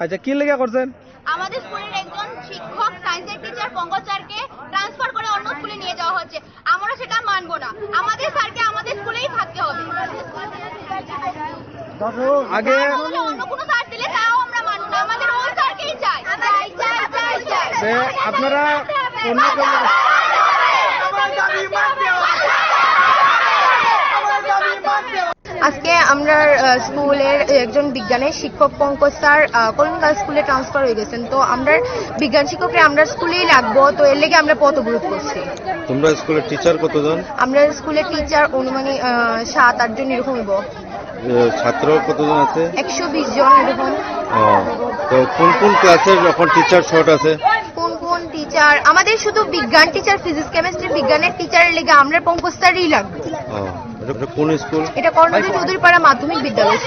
আচ্ছা কি লেগে করছেন? আমাদের স্কুলের একজন শিক্ষক সায়েন্সের টিচার পঙ্কজ স্যারকে ট্রান্সফার করে অন্য স্কুলে নিয়ে যাওয়া হচ্ছে। আমরা সেটা মানব না। আমাদের স্যারকে আমাদের স্কুলেই থাকতে হবে। আগে অন্য কোনো স্যার দিলে তাও আমরা মানবো না। আমাদের ওই স্যারকেই চাই। চাই চাই চাই। চাই আপনারা অন্য কোনো- আজকে আমরা স্কুলের একজন বিজ্ঞানের শিক্ষক পঙ্কজ স্যার কলকাতা স্কুলে ট্রান্সফার হয়ে গেছেন। তো আমরা বিজ্ঞান শিক্ষকরা আমরা স্কুলেই রাখব। তো এর লেগে আমরা পথ অবরোধ করছি। তোমরা স্কুলের টিচার কতজন? আমরা স্কুলের টিচার অনুমানিক আহ, সাত আটজন এরকম হইব। ছাত্র কতজন আছে? একশো বিশ জন এরকম। তো কোন কোন ক্লাসের এখন টিচার শর্ট আছে? কোন কোন টিচার আমাদের শুধু বিজ্ঞান টিচার ফিজিক্স কেমিস্ট্রি বিজ্ঞানের টিচারের লেগে আমরা পঙ্কজ স্যারই লাগবো। কোন স্কুল? এটা কর্ণদী চৌধুরীপাড়া মাধ্যমিক বিদ্যালয়।